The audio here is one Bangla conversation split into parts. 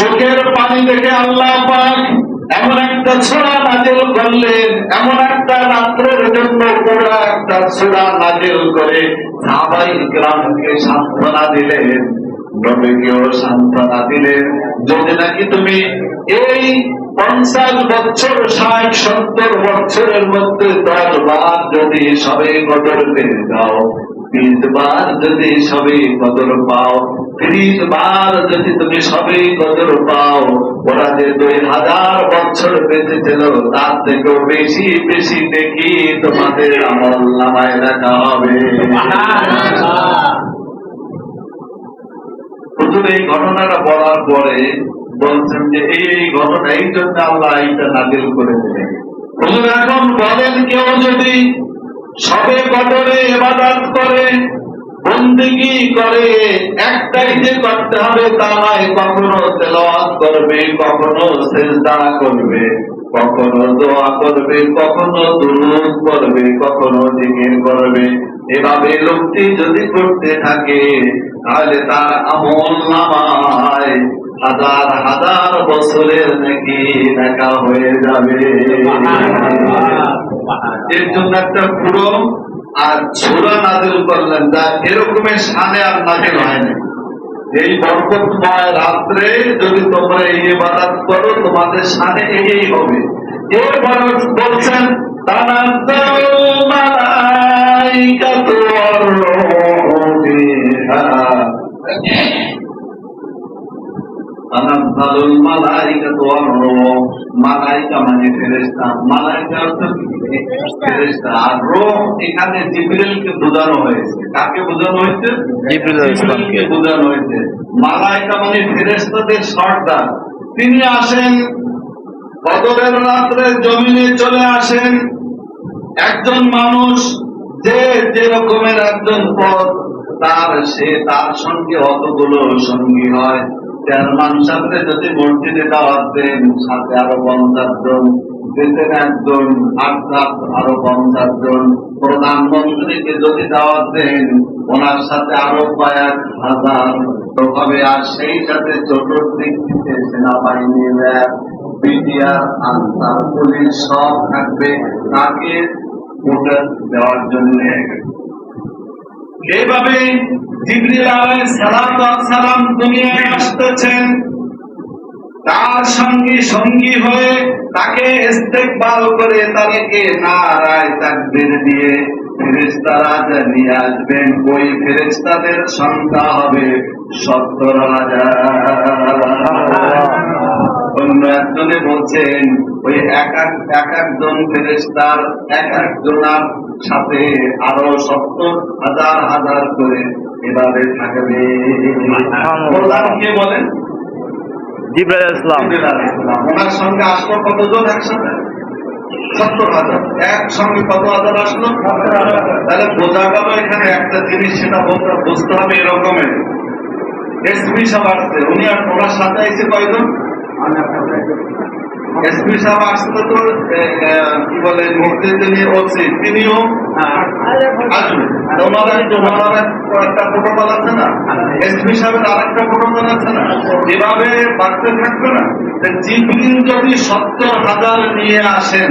চোখের পানি দেখে আল্লাহ পাক এমন একটা ছোড়া নাজেল করলেন, এমন একটা রাত্রের জন্য পুরো একটা ছোড়া নাজেল করে সাহাবাই গ্রামকে সান্ত্বনা দিলেন যদি নাকি তুমি এই পঞ্চাশ বছর, ষাট, সত্তর বছরের মধ্যে দশ বার যদি সবে কদর পেয়ে যাও বিশ যদি সবে কদর পাও বার যদি তুমি সবে কদর পাও ওরা যে দুই হাজার বছর বেঁচে ছিল তার থেকেও বেশি বেশি দেখি তোমাদের আমল নামায় হবে। এই ঘটনাটা বলার পরে বলছেন যে এই ঘটনা এই জন্য আল্লাহ এইটা নাজিল করে দিলেন। এখন বলেন কেউ যদি সবে কটরে এবাদত করে, বন্দিগি করে, একটাই যে করতে হবে তা নয়, কখনো তেলাওয়াত করবে, কখনো সেজদা করবে, কখনো দোয়া করবে, কখনো দুরুদ করবে কখনো জিকির করবে। এভাবে লোকটি যদি করতে থাকে, তাহলে তার আমল নামায়। হাজার হাজার বছরের নাকি দেখা হয়ে যাবে। এর জন্য একটা পুরো আর ছোড়া নাজিল করলেন যা এরকমের সানে আর নাজিল হয় না এই বরকতময় রাত্রে যদি তোমরা এই ইবাদত করো, তোমাদের সানে এই হবে। এরপর বলছেন, তানাজ্জালু মালাইকাতু মালাইকা মানে ফেরেশতা। মালাইকা অর্থ কি? ফেরেশতা। আর রূহ এখানে জিবরিলকে বোঝানো হয়েছে। কাকে বোঝানো হয়েছে? জিবরিল আলাইহিস বোঝানো হয়েছে। মালাইকা মানে সর্দার। তিনি আসেন বদরের রাত্রে জমিনে চলে আসেন। একজন মানুষ যে যে রকমের একজন পদ তার সে তার সঙ্গে অতগুলো সঙ্গী হয়। চেয়ারম্যান সাথে যদি মসজিদে দাওয়াত দেন, সাথে আরও পঞ্চাশ জন দিতেন একজন আট আরও পঞ্চাশ জন প্রধানমন্ত্রীকে যদি দাওয়াত দেন, ওনার সাথে আরও কয়েক হাজার তো হবে। আর সেই সাথে চতুর্দিক থেকে সেনাবাহিনী, র্যাব বিডিআর আনসার, পুলিশ সব থাকবে। তাকে ভোটার দেওয়ার জন্য এইভাবে সালাম দুনিয়ায় আসতেছেন, তার সঙ্গী সঙ্গী হয়ে তাকে ইস্তেকবাল করে তাকে নারায় তাকবীর দিয়ে ফেরেশতাদের সংখ্যা হবে বলছেন, ওই এক একজন ফেরেস্তার এক একজনার সাথে আরও সত্তর হাজার হাজার করে এভাবে থাকবে। প্রধান কে বলেন? জিব্রাইল আলাইহিস সালাম জিবরিল আলাইহিস সালাম। ওনার সঙ্গে আসলো কতজন একসাথে? সত্তর হাজার। একসঙ্গে কত হাজার আসলো? তাহলে বোঝা গেল এখানে একটা জিনিস সেটা বুঝতে হবে এরকমের এসপি সাহেব আসছে। উনি আর ওনার সাথে আইসে কয়জন? এসপি সাহেব আসলে তো কি বলে মুক্তি যিনি ওসি তিনিও বাড়তে থাকবে না যদি সত্তর হাজার নিয়ে আসেন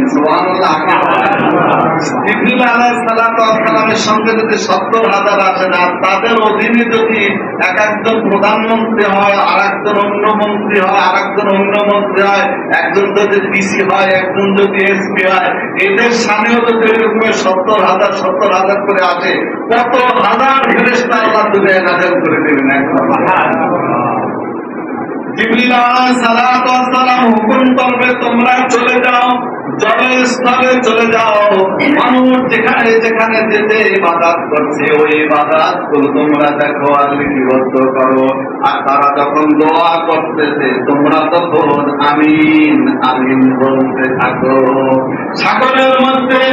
সঙ্গে যদি সত্তর হাজার আসেন, আর তাদের অধীনে যদি এক একজন প্রধানমন্ত্রী হয় আর একজন অন্য মন্ত্রী হয় আর একজন অন্য মন্ত্রী হয়, একজন যদি ডিসি হয়, একজন যদি এসপি হয়, এদের সামনেও যদি এরকমের সত্তর হাজার সত্তর হাজার করে আসে কত হাজার ফেরেস্তা আল্লাহ দুনিয়ায় নাজেল করে দেবেন সালাম হুকুম করবে, তোমরা চলে যাও জলের স্থলে চলে যাও। মানুষ যেখানে যেখানে যেতে ইবাদত করছে, ওই ইবাদত তোমরা দেখো, আর লিপিবদ্ধ করো। আর তারা যখন দোয়া করতেছে, তোমরা তখন আমিন আমিন বলতে থাকো। সাগরের মধ্যে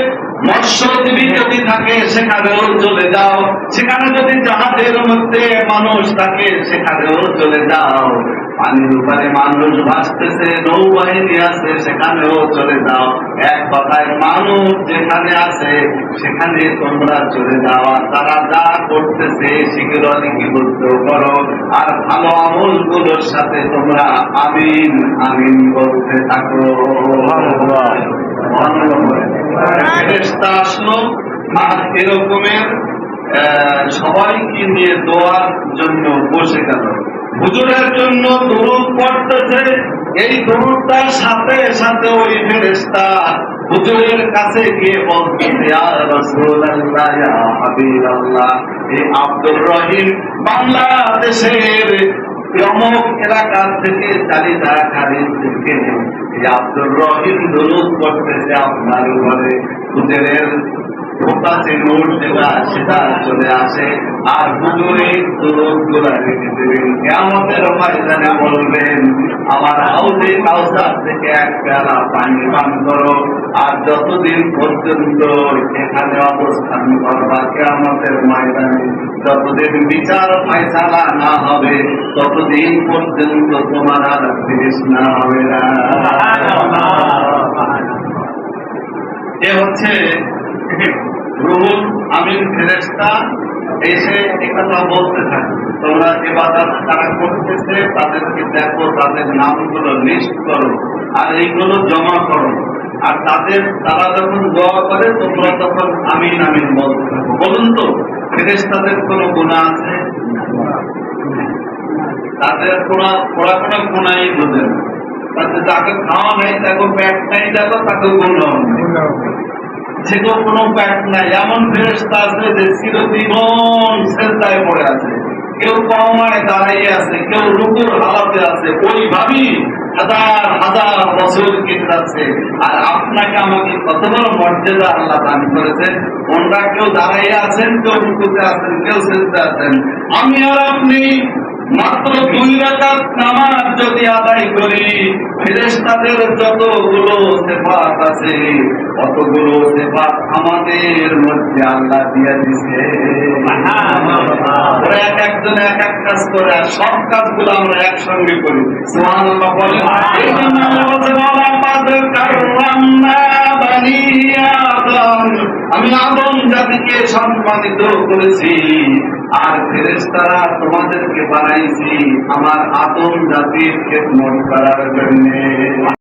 যদি থাকে, সেখানেও চলে যাও। সেখানে যদি জাহাজের মধ্যে মানুষ থাকে, সেখানেও চলে যাও। পানির উপরে মানুষ ভাসতেছে, নৌবাহিনী আছে, সেখানেও চলে যাও। এক কথায় মানুষ যেখানে আছে, সেখানে তোমরা চলে যাও। আর তারা যা করতেছে সেগুলো লিপিবদ্ধ করো। আর ভালো আমলগুলোর সাথে তোমরা আমিন আমিন বলতে থাকো। আর এরকমের সবাইকে নিয়ে দোয়ার জন্য বসে গেল হুজুরের জন্য দরুদ পড়তেছে, এই সাথে সাথে ওই ফেরেশতা হুজুরের কাছে গিয়ে বলতেছে আব্দুর রহিম, বাংলাদেশের অমুক এলাকা থেকে চালিদা খারিজ থেকে আব্দুর রহিম দরুদ করতেছে আপনার উপরে হুজুরের ফোকাসে নোট যেটা সেটা চলে আসে। আর হুজুরে দরুদগুলা রেখে দেবেন কেমতের ময়দানে বলবেন আমার হাউসে কাউসার থেকে এক পেয়ালা পানি পান করো আর যতদিন পর্যন্ত এখানে অবস্থান করবা ময়দানে যতদিন বিচার ফাইসালা না হবে ততদিন পর্যন্ত তোমার আর তৃষ্ণা হবে না। এ হচ্ছে রুহুল আমিন ফেরেস্তা এসে একথা বলতে থাকে তোমরা যে বাজার তারা করতেছে, তাদেরকে দেখো, তাদের নামগুলো লিস্ট করো আর এইগুলো জমা করো। আর তাদের, তারা যখন দোয়া করে, তোমরা তখন আমিন আমিন বলতে থাকো। বলুন তো ফেরেস্তাদের কোনো গুণা আছে? তাদের কোনো, ওরা কোনো গুণাই বোঝে না। তাতে যাকে খাওয়া নাই, তাকে পেট নাই, দেখো তাকে গুণ নেই সেগুলো কোনো ব্যাট নাই। এমন ফেরেস্তা আছে যে চিরজীবন সেজদায় পড়ে আছে। কেউ কমায় দাঁড়িয়ে আছে, কেউ রুকুর হালাতে আছে। ওইভাবেই হাজার হাজার বছর কেটে যাচ্ছে। আর আপনাকে আমাকে কত বড় মর্যাদা আল্লাহ দান করেছেন। ওনরা কেউ দাঁড়াইয়ে আছেন, কেউ রুকুতে আছেন, কেউ সেজদে আছেন। আমি আর আপনি মাত্র দুই রাকাত নামাজ যদি আদায় করি ফেরেশতাদের যতগুলো সেফাত আছে অতগুলো সেফাত আমাদের মধ্যে আল্লাহ দিয়ে দিছে। এক একজন এক এক কাজ করে আর সব কাজগুলো আমরা একসঙ্গে করি। সুবহানাল্লাহ বলেন। এই জন্য আমি আদম জাতিকে সম্মানিত করেছি, আর ফেরেশতারা তোমাদেরকে বানাইছি আমার আদম জাতির খেদমত করার জন্য।